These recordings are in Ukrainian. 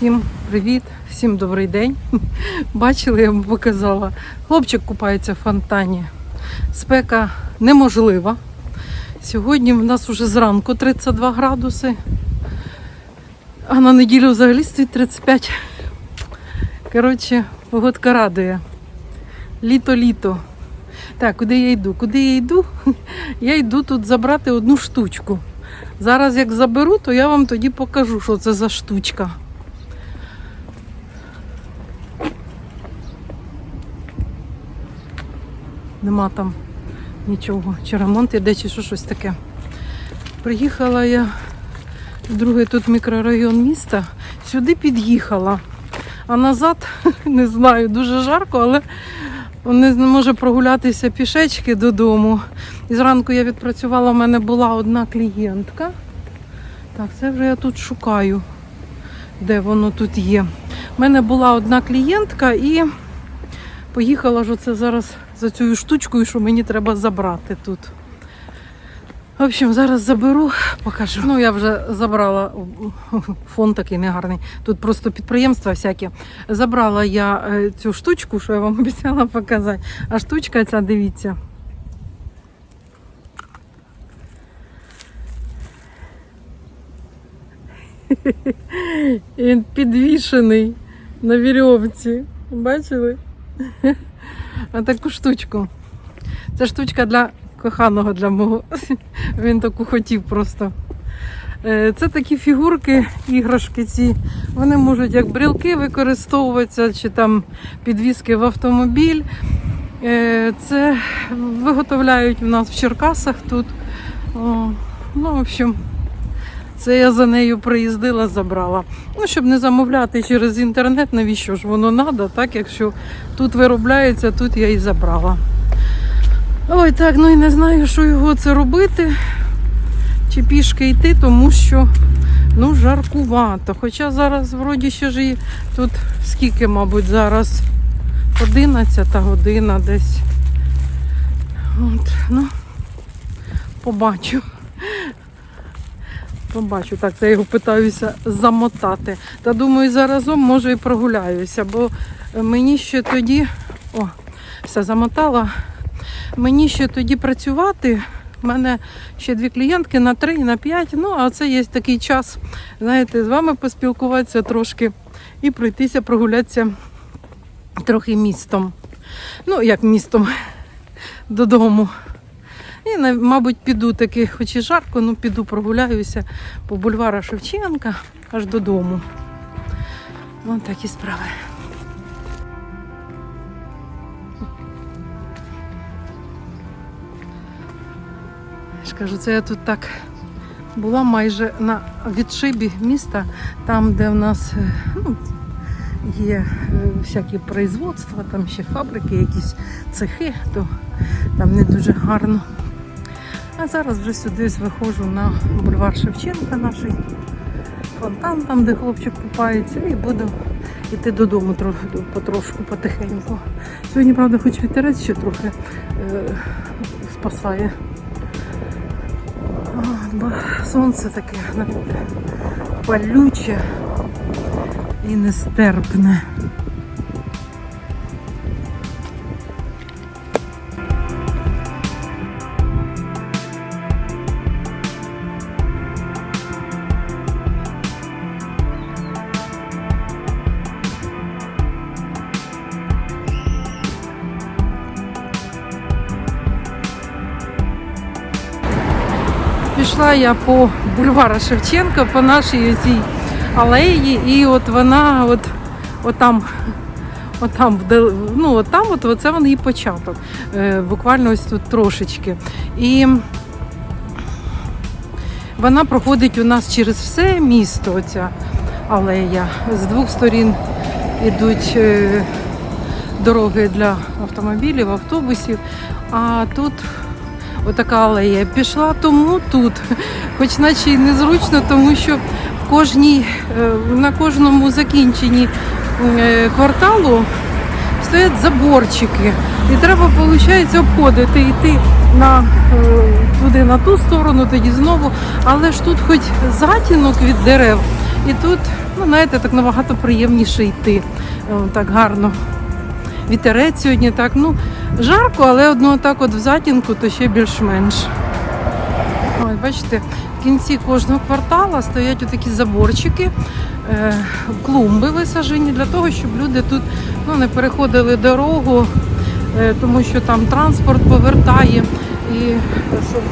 Всім привіт, всім добрий день. Бачили, я вам показала. Хлопчик купається в фонтані. Спека неможлива. Сьогодні в нас уже зранку 32 градуси, а на неділю взагалі стоїть 35. Коротше, погодка радує. Літо-літо. Так, куди я йду? Куди я йду? Я йду тут забрати одну штучку. Зараз як заберу, то я вам тоді покажу, що це за штучка. Нема там нічого. Чи ремонт іде, чи що щось таке. Приїхала я в другий тут мікрорайон міста, сюди під'їхала. А назад не знаю, дуже жарко, але не може прогулятися пішечки додому. І зранку я відпрацювала, у мене була одна клієнтка. Так, це вже я тут шукаю, де воно тут є. У мене була одна клієнтка і поїхала ж оце зараз за цією штучкою, що мені треба забрати тут. В общем, зараз заберу, покажу. Ну, я вже забрала фон такий негарний. Тут просто підприємства всякі. Забрала я е, цю штучку, що я вам обіцяла показати. А штучка ця, дивіться. Він підвішений на вірьовці. Бачили? Таку штучку. Це штучка для коханого для мого. Він таку хотів просто. Е, Це такі фігурки, іграшки ці. Вони можуть як брілки використовуватися, чи там підвіски в автомобіль. Е, Це виготовляють у нас в Черкасах тут. Ну, в общем, це я за нею приїздила, забрала. Ну, щоб не замовляти через інтернет, навіщо ж воно треба, так? Якщо тут виробляється, тут я і забрала. Ой, так, ну і не знаю, що його це робити. Чи пішки йти, тому що ну, жаркувато. Хоча зараз вроді ще ж і тут скільки, мабуть, зараз 11 година десь. От, ну, побачу. Побачу, так, я його питаюся замотати. Та думаю, заразом може і прогуляюся, бо мені ще тоді. О, все замотала. Мені ще тоді працювати. У мене ще дві клієнтки на три, на п'ять. Ну, а це є такий час, знаєте, з вами поспілкуватися трошки і пройтися, прогулятися трохи містом. Ну, як містом додому. І, мабуть, піду таки, хоч і жарко, ну піду прогуляюся по бульвара Шевченка аж додому. Ось такі справи. Я кажу, це я тут так була майже на відшибі міста, там, де в нас е, ну, є е, всякі производства, там ще фабрики, якісь цехи, то там не дуже гарно. А зараз вже сюди виходжу на бульвар Шевченка, наш фонтан, там, де хлопчик купається, і буду йти додому потрошку, потихеньку. Сьогодні, правда, хоч вітерець ще трохи е, спасає. Сонце таке палюче і нестерпне. Пішла я по бульвару Шевченка, по нашій цій алеї, і от вона от, от там, от там, ну, от там от, оце вон її початок. Е, буквально ось тут трошечки. І вона проходить у нас через все місто, оця алея. З двох сторін ідуть е, дороги для автомобілів, автобусів, а тут отака алея. Пішла тому тут, хоч наче й незручно, тому що в кожній, е, на кожному закінченні е, кварталу стоять заборчики. І треба, виходить, обходити, йти на, е, туди на ту сторону, тоді знову. Але ж тут хоч затінок від дерев, І тут, ну знаєте, так набагато приємніше йти. Так гарно. Вітерець сьогодні так, ну, жарко, але одно так от в затінку, то ще більш-менш. Ой, бачите, в кінці кожного квартала стоять такі заборчики, е, клумби висаджені для того, щоб люди тут ну, не переходили дорогу, е, тому що там транспорт повертає і щоб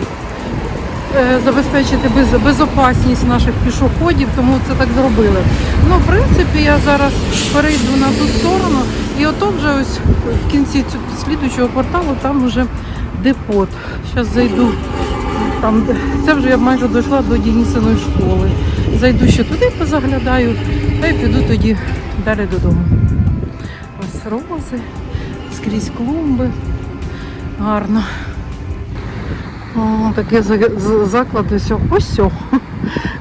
е, забезпечити без, безопасність наших пішоходів, тому це так зробили. Ну, в принципі, я зараз перейду на ту сторону, і ото вже ось в кінці слідуючого кварталу там вже депот. Зараз зайду. Там, це вже я майже дійшла до Дінісиної школи. Зайду ще туди, позаглядаю, та й піду тоді далі додому. Ось рози, скрізь клумби. Гарно. О, таке заклад ось. Ось.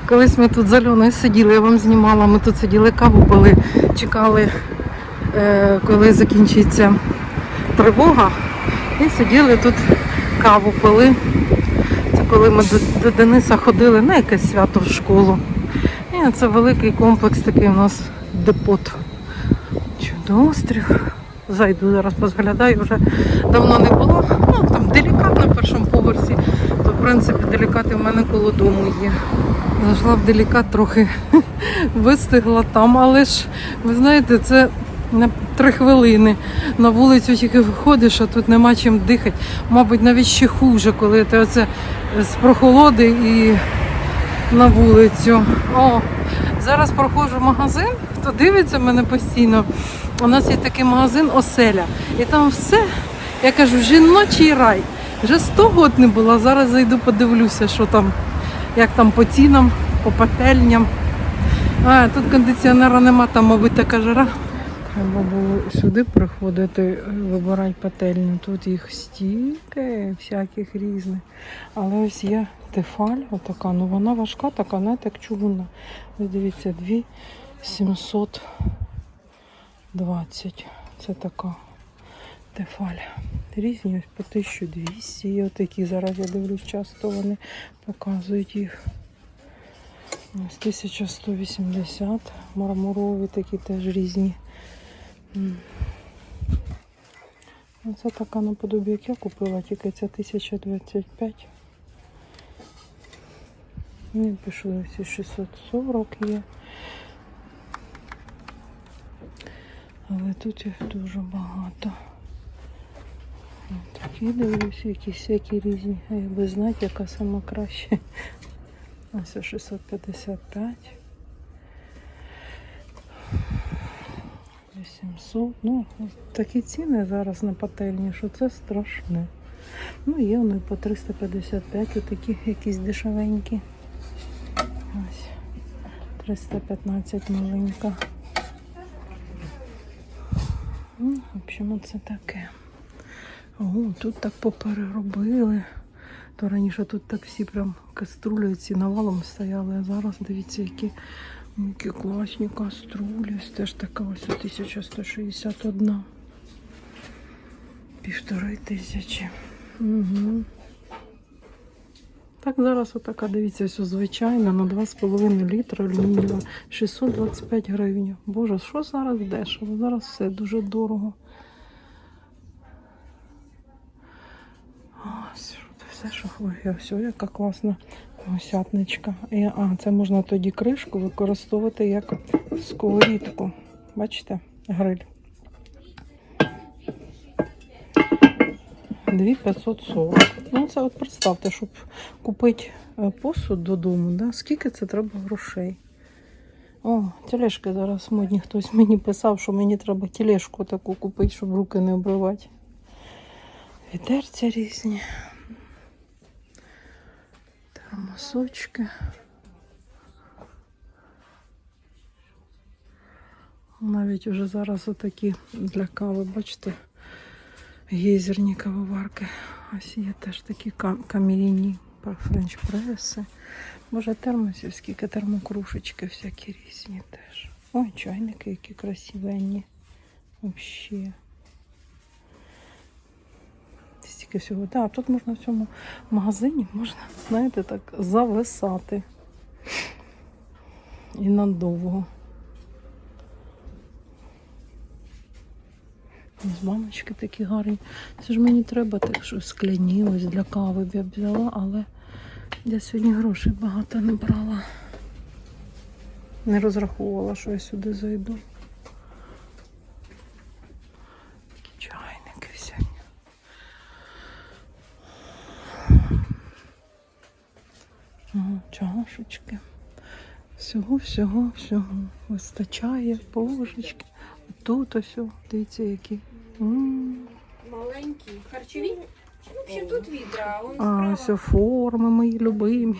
Колись ми тут з Альоною сиділи, я вам знімала, ми тут сиділи каву пили, чекали, коли закінчиться тривога. І сиділи тут каву пили. Це коли ми до, до Дениса ходили на якесь свято в школу. І це великий комплекс такий у нас депот. Чудоострів. Зайду зараз позглядаю, вже давно не було. Ну там делікат на першому поверсі, то в принципі делікати в мене коло дому є. Зайшла в делікат трохи вистигла там, але ж ви знаєте, це на три хвилини. На вулицю тільки виходиш, а тут нема чим дихати. Мабуть, навіть ще хуже, коли ти оце з прохолоди і на вулицю. О, зараз проходжу магазин, хто дивиться мене постійно. У нас є такий магазин Оселя. І там все, я кажу, жіночий рай. Вже 100 років не була. Зараз зайду, подивлюся, що там, як там по цінам, по пательням. А, тут кондиціонера нема, там, мабуть, така жара. Треба було сюди приходити, вибирати пательню. Тут їх стільки всяких різних. Але ось є тефаль, отака, ну вона важка, така, знаєте, як чугунна. Ви дивіться, 2720. Це така тефаль. Різні ось по 1200 є отакі. Зараз я дивлюсь, часто вони показують їх. Ось 1180. Мармурові такі теж різні. Оце така наподобі, як я купила, тільки це 1025. Ну, і пішли всі 640 є. Але тут їх дуже багато. Такі дивлюсь, якісь всякі різні. А я би знати, яка сама краща. Ось 655. 800. Ну, такі ціни зараз на пательні, що це страшне. Ну, є вони по 355, отакі якісь дешевенькі. Ось 315 маленька. Ну, в общем, це таке. О, тут так попереробили. То раніше тут так всі прям каструлі ці навалом стояли, а зараз дивіться, які, які класні каструлі. Теж така ось 1161. Півтори тисячі. Угу. Так, зараз отака, дивіться, ось звичайна на 2,5 літра алюмінієва. 625 гривень. Боже, що зараз дешево? Зараз все дуже дорого. Ось, все, що ой, все, яка класна осятничка. І, а, це можна тоді кришку використовувати як сковорідку. Бачите, гриль. 2540. Ну, це от представте, щоб купити е, посуд додому, да? скільки це треба грошей. О, тележки зараз модні. Хтось мені писав, що мені треба тележку таку купити, щоб руки не обривати. Відерця різні. Термосочки. Навіть вже зараз отакі для кави, бачите, гейзерні кавоварки. Ось є теж такі кам- кам'яні френч-преси. Може, термосів, скільки термокружечки всякі різні теж. Ой, чайники, які красивенні. Взагалі. Стільки всього. Так, тут можна в цьому магазині, можна, знаєте, так зависати. І надовго. Ось баночки такі гарні. Це ж мені треба так, що скляні ось для кави б я взяла, але я сьогодні грошей багато не брала. Не розраховувала, що я сюди зайду. Такі чайники всякі. Ага, чашечки. Всього, всього, всього. Вистачає, божечки. Тут ось, дивіться, які. М. Маленькі, харчові. Тут відра, а ось форми мої любимі.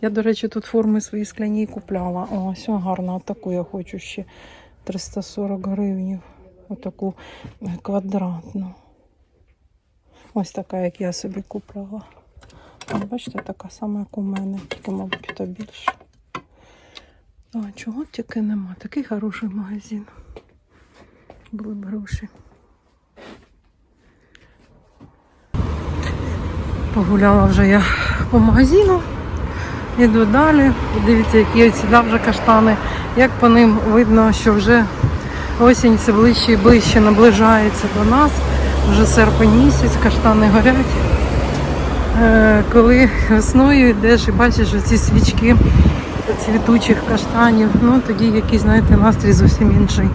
Я, до речі, тут форми свої скляні купляла. Ось гарна, отаку я хочу ще 340 гривнів. Отаку квадратну. Ось така, як я собі купляла. Бачите, така сама, як у мене, тільки, мабуть, то більше. А, чого тільки нема? Такий хороший магазин. Були б гроші. Погуляла вже я по магазину. Іду далі. Дивіться, які сюди вже каштани. Як по ним видно, що вже осінь все ближче і ближче наближається до нас. Вже серпень місяць, каштани горять. Е, Коли весною йдеш і бачиш ці свічки цвітучих каштанів, ну тоді якийсь, знаєте, настрій зовсім інший,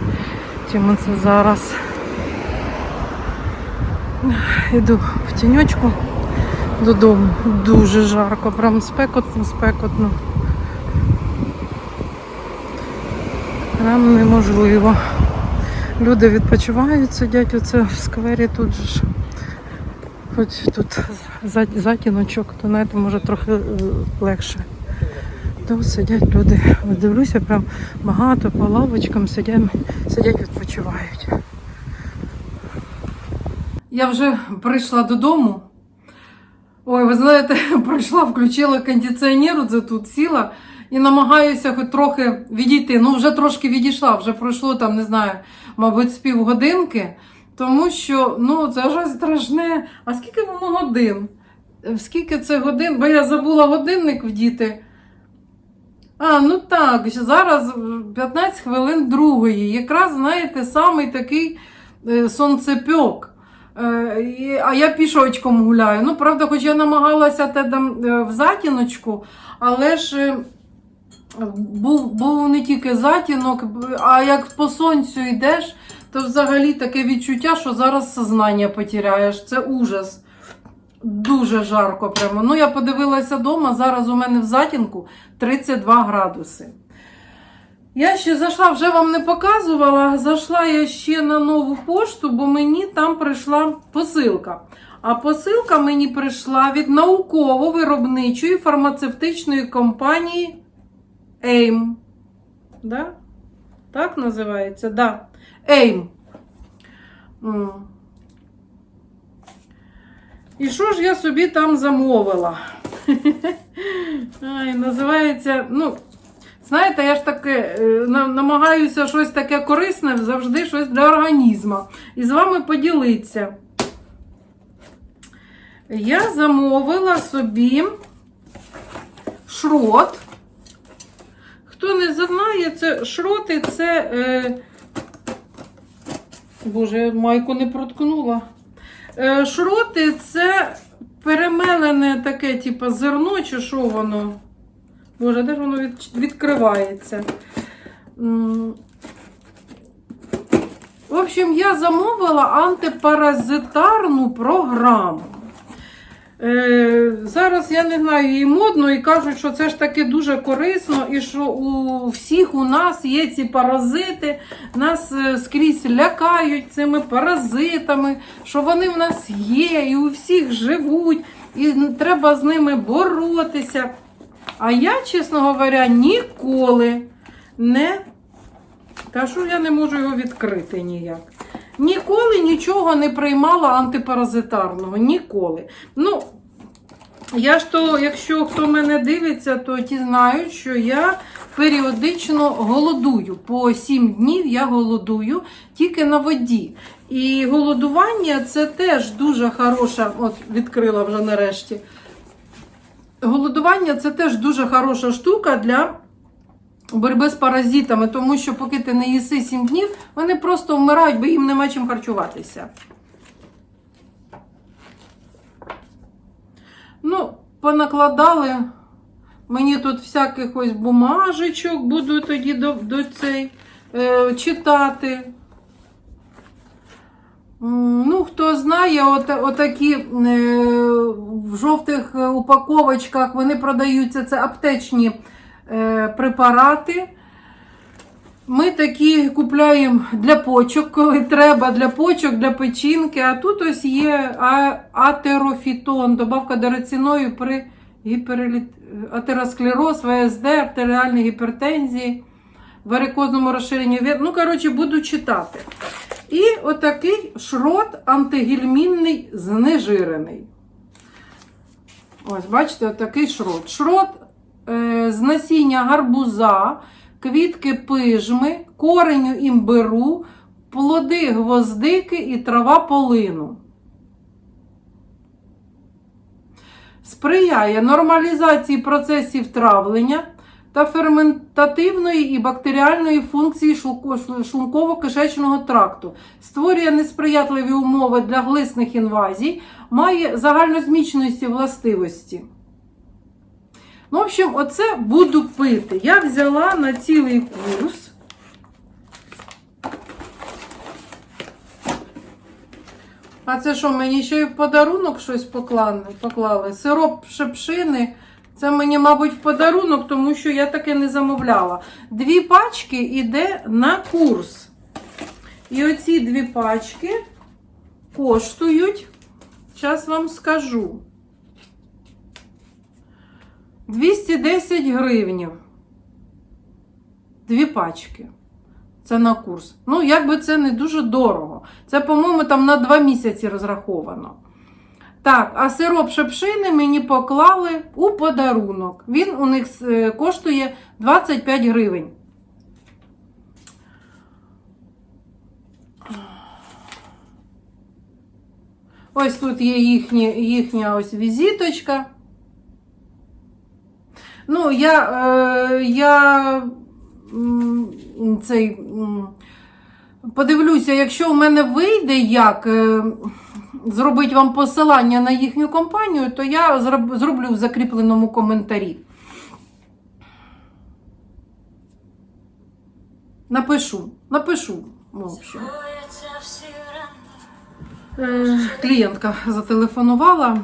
чим це зараз. Іду в тіньочку додому. Дуже жарко, прям спекотно, спекотно. Прям неможливо. Люди відпочивають, сидять оце в сквері тут же. Хоч тут затіночок, то знаєте, може трохи е, легше. То сидять люди. Ось Дивлюся, прям багато по лавочкам сидять, сидять, відпочивають. Я вже прийшла додому. Ой, ви знаєте, прийшла, включила кондиціонер, оце тут сіла і намагаюся хоч трохи відійти. Ну, вже трошки відійшла, вже пройшло там, не знаю, мабуть, з півгодинки. Тому що ну, це вже страшне. А скільки воно годин? Скільки це годин? Бо я забула годинник вдіти. А, ну так, зараз 15 хвилин другої. Якраз, знаєте, самий такий е, сонцепьок. Е, А я пішочком гуляю. Ну, правда, хоч я намагалася те там е, в затіночку, але ж був, був не тільки затінок, а як по сонцю йдеш, то взагалі таке відчуття, що зараз сознання потеряєш. Це ужас. Дуже жарко прямо. Ну, я подивилася вдома, зараз у мене в затінку 32 градуси. Я ще зайшла, вже вам не показувала. Зайшла я ще на нову пошту, бо мені там прийшла посилка. А посилка мені прийшла від науково-виробничої фармацевтичної компанії AIM. Да? Так називається? Да. AIM. І що ж я собі там замовила? Ай, називається, ну, знаєте, я ж таке намагаюся щось таке корисне, завжди щось для організму. І з вами поділитися. Я замовила собі шрот. Хто не знає, це шроти це. Е... Боже, майку не проткнула. Е, Шроти це перемелене таке, типу, зерно, чи що воно? Боже, де ж воно від... відкривається? В общем, я замовила антипаразитарну програму. Е, зараз я не знаю, її модно і кажуть, що це ж таки дуже корисно, і що у всіх у нас є ці паразити, нас е, скрізь лякають цими паразитами, що вони в нас є, і у всіх живуть, і треба з ними боротися. А я, чесно говоря, ніколи не. Що я не можу його відкрити ніяк. Ніколи нічого не приймала антипаразитарного. Ніколи. Ну, я ж то, якщо хто мене дивиться, то ті знають, що я періодично голодую. По 7 днів я голодую тільки на воді. І голодування це теж дуже хороша, от відкрила вже нарешті. Голодування це теж дуже хороша штука для боротьби з паразитами, тому що поки ти не їси 7 днів, вони просто вмирають, бо їм нема чим харчуватися. Ну, понакладали. Мені тут всяких ось бумажечок буду тоді до, до цей е, читати. Ну, хто знає, от, отакі е, в жовтих е, упаковочках вони продаються, це аптечні препарати. Ми такі купляємо для почок, коли треба, для почок, для печінки. А тут ось є атерофітон, добавка до раціною при гіпереліт... атеросклероз, ВСД, артеріальній гіпертензії, варикозному розширенні. Ну, коротше, буду читати. І отакий шрот антигельмінний знежирений. Ось, бачите, отакий шрот. Шрот е, з насіння гарбуза, квітки пижми, кореню імбиру, плоди гвоздики і трава полину. Сприяє нормалізації процесів травлення та ферментативної і бактеріальної функції шлунково-кишечного тракту, створює несприятливі умови для глисних інвазій, має загальнозмічності властивості. Ну, в общем, оце буду пити. Я взяла на цілий курс. А це що, мені ще й в подарунок щось поклали? поклали? Сироп шепшини. Це мені, мабуть, в подарунок, тому що я таке не замовляла. Дві пачки йде на курс. І оці дві пачки коштують, зараз вам скажу. 210 гривнів. Дві пачки. Це на курс. Ну, якби це не дуже дорого. Це, по-моєму, там на 2 місяці розраховано. Так, а сироп шепшини мені поклали у подарунок. Він у них е, коштує 25 гривень. Ось тут є їхні, їхня ось візиточка. Ну, я, е, я цей, подивлюся, якщо в мене вийде як е, зробити вам посилання на їхню компанію, то я зроб- зроблю в закріпленому коментарі. Напишу, напишу. В. Е, Клієнтка зателефонувала.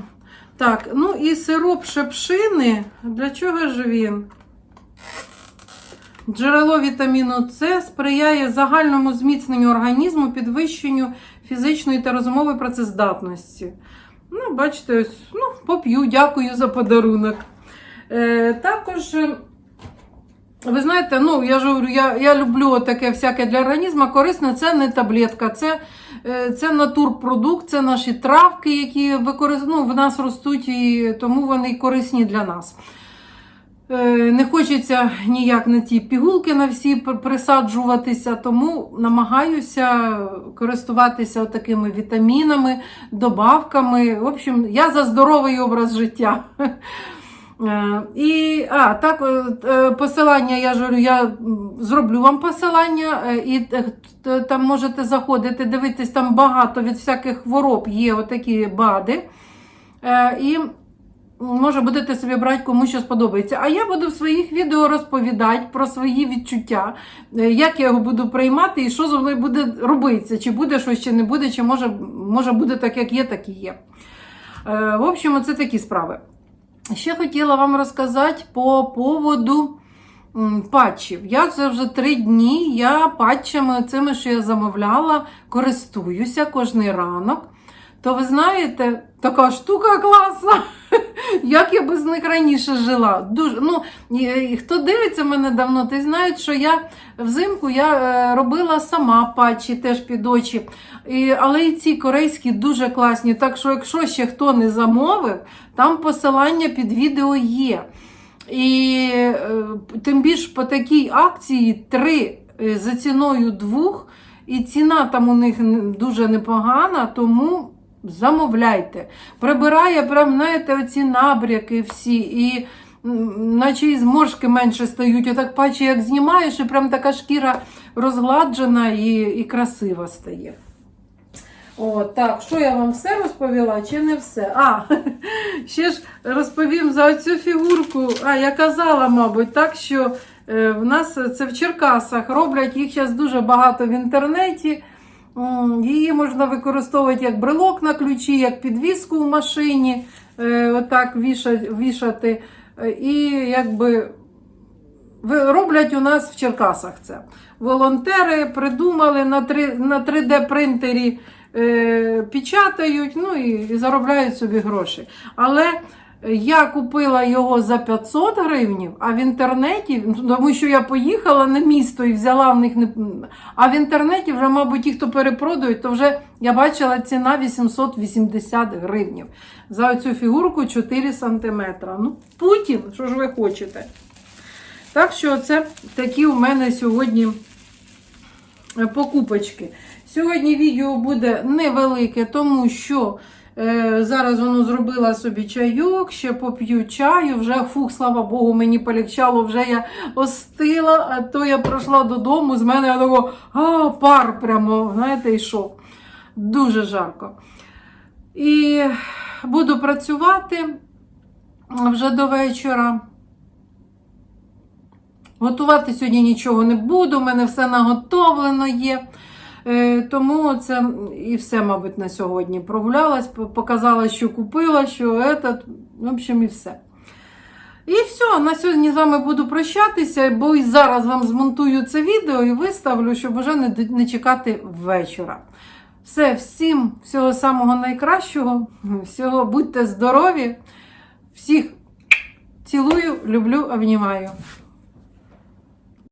Так, ну і сироп шепшини. Для чого ж він? Джерело вітаміну С сприяє загальному зміцненню організму, підвищенню фізичної та розумової працездатності. Ну, бачите, ось, ну, поп'ю, дякую за подарунок. Е, також, е, ви знаєте, ну, я ж говорю, я, я люблю таке всяке для організму. Корисне це не таблетка, це, це натурпродукт, це наші травки, які використ... ну, в нас ростуть, і тому вони корисні для нас. Е, Не хочеться ніяк на ті пігулки на всі присаджуватися, тому намагаюся користуватися такими вітамінами, добавками. В общем, я за здоровий образ життя. Е, І а, так, е, посилання, я ж говорю, я зроблю вам посилання, е, і е, там можете заходити, дивитись, там багато від всяких хвороб є отакі БАДи. Е, І може будете собі брати кому що сподобається. А я буду в своїх відео розповідати про свої відчуття, е, як я його буду приймати і що зі мною буде робитися, чи буде щось, чи не буде, чи може, може буде так, як є, так і є. Е, В общем, це такі справи. Ще хотіла вам розказати по поводу патчів. Я це вже три дні. Я патчами цими, що я замовляла, користуюся кожний ранок. То ви знаєте, така штука класна. Як я без них раніше жила. Дуже, ну, хто дивиться мене давно, той знають, що я взимку я е, робила сама патчі теж під очі. І, але і ці корейські дуже класні. Так що, якщо ще хто не замовив, там посилання під відео є. І е, тим більш по такій акції три е, за ціною двох, і ціна там у них дуже непогана, тому замовляйте. Прибирає, прям, знаєте, оці набряки всі. І наче і зморшки менше стають. Отак паче, як знімаєш, і прям така шкіра розгладжена і, і красива стає. О, так, що я вам все розповіла чи не все? А, ще ж розповім за цю фігурку. А, я казала, мабуть, так, що е, в нас це в Черкасах роблять їх зараз дуже багато в інтернеті. Її можна використовувати як брелок на ключі, як підвіску в машині, е, отак вішати. Е, І якби роблять у нас в Черкасах це. Волонтери придумали на 3, на 3D принтері е, печатають, ну і заробляють собі гроші. Але я купила його за 500 гривнів, а в інтернеті, тому що я поїхала на місто і взяла в них. А в інтернеті вже, мабуть, ті, хто перепродають, то вже я бачила ціна 880 гривнів. За цю фігурку 4 см. Ну, Путін, що ж ви хочете? Так що це такі у мене сьогодні е, покупочки. Сьогодні відео буде невелике, тому що зараз воно зробила собі чайок, ще поп'ю чаю. Вже фух, слава Богу, мені полегчало, вже я остила, а то я прийшла додому, з мене такого а, пар прямо, знаєте, йшов. Дуже жарко. І буду працювати вже до вечора. Готувати сьогодні нічого не буду, у мене все наготовлено є. Е, Тому це і все, мабуть, на сьогодні прогулялась, показала, що купила, що этот, в общем, і все. І все, на сьогодні з вами буду прощатися, бо і зараз вам змонтую це відео і виставлю, щоб вже не, не чекати вечора. Все, всім всього самого найкращого, всього будьте здорові, всіх цілую, люблю, обнімаю.